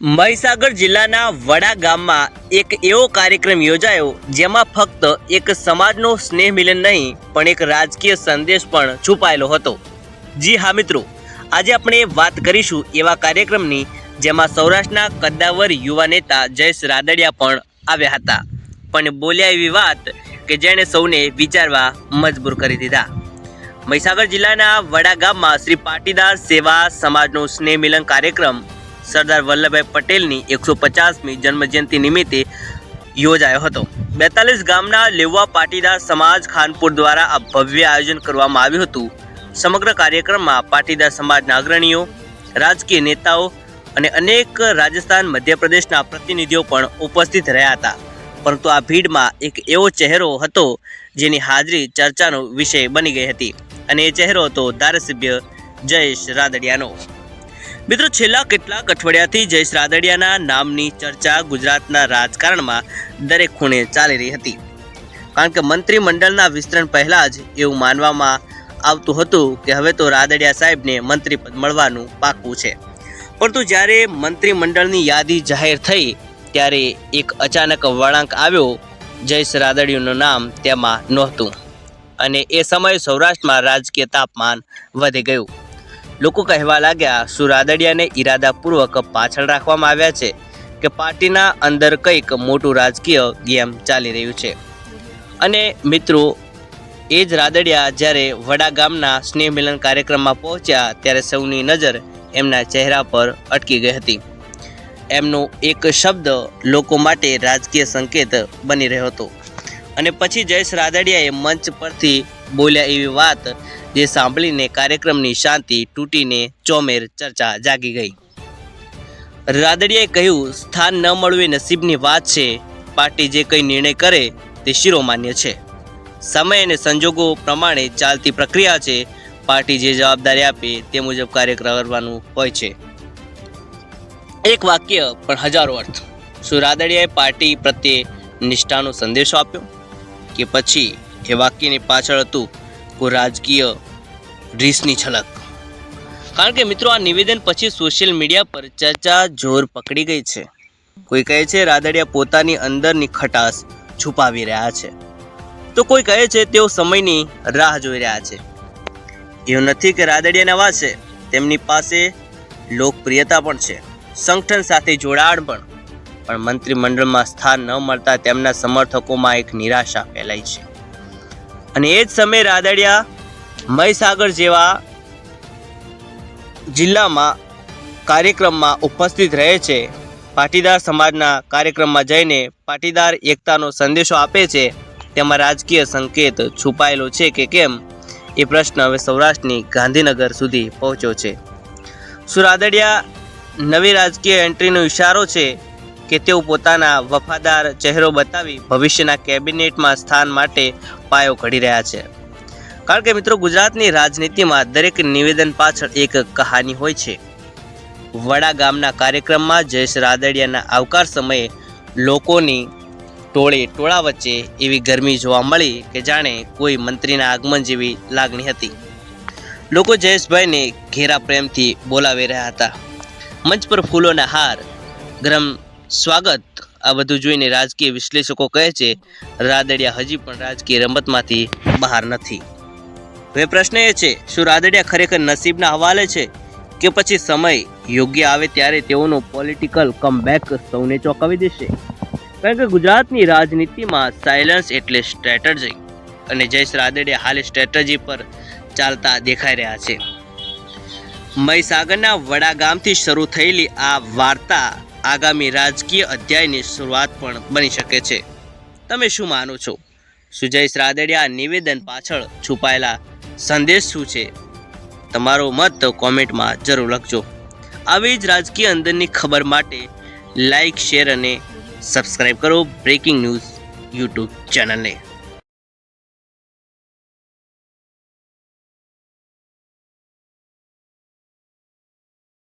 મહીસાગર જિલ્લાના વડા ગામમાં એક એવો કાર્યક્રમ યોજાયો જેમાં ફક્ત એક સમાજનો સ્નેહ મિલન નહીં, પણ એક રાજકીય સંદેશ પણ છુપાયેલો હતો. જી હા, મિત્રો. આજે આપણે વાત કરીશું એવા કાર્યક્રમની જેમાં સૌરાષ્ટ્રના કદ્દાવર યુવા નેતા જયેશ રાદડિયા પણ આવ્યા હતા. પણ બોલ્યા એવી વાત કે જેણે સૌને વિચારવા મજબૂર કરી દીધા. મહીસાગર જિલ્લાના વડા ગામમાં શ્રી પાટીદાર સેવા સમાજનો સ્નેહ મિલન કાર્યક્રમ સરદાર વલ્લભભાઈ પટેલની એકસો પચાસમી જન્મજયંતિ નિમિત્તે યોજાયો હતો. બેતાલીસ ગામના લેવા પાટીદાર સમાજ ખાનપુર દ્વારા આ ભવ્ય આયોજન કરવામાં આવ્યું હતું. સમગ્ર કાર્યક્રમમાં પાટીદાર સમાજના અગ્રણીઓ, રાજકીય નેતાઓ અને અનેક રાજસ્થાન, મધ્યપ્રદેશના પ્રતિનિધિઓ પણ ઉપસ્થિત રહ્યા હતા. પરંતુ આ ભીડમાં એક એવો ચહેરો હતો જેની હાજરી ચર્ચાનો વિષય બની ગઈ હતી. અને એ ચહેરો હતો ધારાસભ્ય જયેશ રાદડિયાનો. મિત્રો, છેલ્લા કેટલાક અઠવાડિયાથી જયેશ રાદડિયાના નામની ચર્ચા ગુજરાતના રાજકારણમાં દરેક ખૂણે ચાલી રહી હતી. કારણ કે મંત્રીમંડળના વિસ્તરણ પહેલાં જ એવું માનવામાં આવતું હતું કે હવે તો રાદડિયા સાહેબને મંત્રીપદ મળવાનું પાકું છે. પરંતુ જ્યારે મંત્રીમંડળની યાદી જાહેર થઈ, ત્યારે એક અચાનક વળાંક આવ્યો, જયેશ રાદડિયાનું નામ તેમાં નહોતું. અને એ સમયે સૌરાષ્ટ્રમાં રાજકીય તાપમાન વધી ગયું. લોકો કહેવા લાગ્યા શું રાદડિયાને ઈરાદાપૂર્વક પાછળ રાખવામાં આવ્યા છે કે પાર્ટીના અંદર કંઈક મોટું રાજકીય ગેમ ચાલી રહ્યું છે. અને મિત્રો, એ જ રાદડિયા જ્યારે વડા ગામના સ્નેહ મિલન કાર્યક્રમમાં પહોંચ્યા, ત્યારે સૌની નજર એમના ચહેરા પર અટકી ગઈ હતી. એમનો એક શબ્દ લોકો માટે રાજકીય સંકેત બની રહ્યો હતો. અને પછી જયેશ રાદડિયાએ મંચ પરથી બોલ્યા એવી વાત જે સાંભળીને કાર્યક્રમની શાંતિ તૂટીને ચોમેર ચર્ચા જાગી ગઈ. રાદડિયાએ કહ્યું, સ્થાન ન મળવું એ નસીબની વાત છે. પાર્ટી જે કંઈ નિર્ણય કરે તે શિરોમાન્ય છે. સમય અને સંજોગો પ્રમાણે ચાલતી પ્રક્રિયા છે. પાર્ટી જે જવાબદારી આપે તે મુજબ કાર્ય કરવાનું હોય છે. એક વાક્ય પણ હજારો અર્થ. શું રાદડિયાએ પાર્ટી પ્રત્યે નિષ્ઠાનો સંદેશો આપ્યો? કે પછી એ વાક્યની પાછળ હતું કોઈ રાજકીય રીસની છલક. કારણ કે મિત્રો, આ નિવેદન પછી સોશિયલ મીડિયા પર ચર્ચા જોર પકડી ગઈ છે. કોઈ કહે છે, રાદડિયા પોતાની અંદરની ખટાશ છુપાવી રહ્યા છે. તો કોઈ કહે છે, તેઓ સમયની રાહ જોઈ રહ્યા છે. એવું નથી કે રાદડિયા નવા છે તેમની પાસે લોકપ્રિયતા પણ છે. સંગઠન સાથે જોડાણ પણ પણ મંત્રીમંડળમાં સ્થાન ન મળતા તેમના સમર્થકોમાં એક નિરાશા ફેલાઈ છે. અને એ જ સમયે રાદડિયા મહીસાગર જેવા જિલ્લામાં કાર્યક્રમમાં ઉપસ્થિત રહે છે. પાટીદાર સમાજના કાર્યક્રમમાં જઈને પાટીદાર એકતાનો સંદેશો આપે છે. તેમાં રાજકીય સંકેત છુપાયેલો છે કે કેમ? એ પ્રશ્ન હવે સૌરાષ્ટ્રની ગાંધીનગર સુધી પહોંચ્યો છે. શું રાદડિયા નવી રાજકીય એન્ટ્રીનો ઇશારો છે? કે તેઓ પોતાના વફાદાર ચહેરો બતાવી ભવિષ્યના કેબિનેટમાં સ્થાન માટે પાયો ઘડી રહ્યા છે. કારણ કે મિત્રો, ગુજરાતની રાજનીતિમાં દરેક નિવેદન પાછળ એક કહાની હોય છે. વડા ગામના કાર્યક્રમમાં જયેશ રાદડિયાના આવકાર સમયે લોકોની ટોળે ટોળા વચ્ચે એવી ગરમી જોવા મળી કે જાણે કોઈ મંત્રીના આગમન જેવી લાગણી હતી. લોકો જયેશભાઈને ઘેરા પ્રેમથી બોલાવી રહ્યા હતા. મંચ પર ફૂલોના હાર, ગરમ સ્વાગત. આ બધું જોઈને રાજકીય વિશ્લેષકો કહે છે, રાદડિયા હજી પણ રાજકીય રમતમાંથી બહાર નથી. હવે પ્રશ્ન એ છે, શું રાદડિયા ખરેખર નસીબના હવાલે છે કે પછી સમય યોગ્ય આવે ત્યારે તેઓનો પોલિટિકલ કમબેક સૌને ચોંકાવી દેશે? કારણ કે ગુજરાતની રાજનીતિમાં સાયલન્સ એટલે સ્ટ્રેટર્જી અને જયેશ રાદડિયા હાલે સ્ટ્રેટર્જી પર ચાલતા દેખાઈ રહ્યા છે. મહીસાગરના વડા ગામથી શરૂ થયેલી આ વાર્તા આગામી રાજકીય અધ્યાયની શરૂઆત પણ બની શકે છે. તમે શું માનો છો? સુજય જયેશ રાદડિયા નિવેદન પાછળ છુપાયેલા સંદેશ શું છે? તમારો મત કોમેન્ટમાં જરૂર લખજો. આવી જ રાજકીય અંદરની ખબર માટે લાઈક, શેર અને સબસ્ક્રાઈબ કરો બ્રેકિંગ ન્યૂઝ યુટ્યુબ ચેનલને.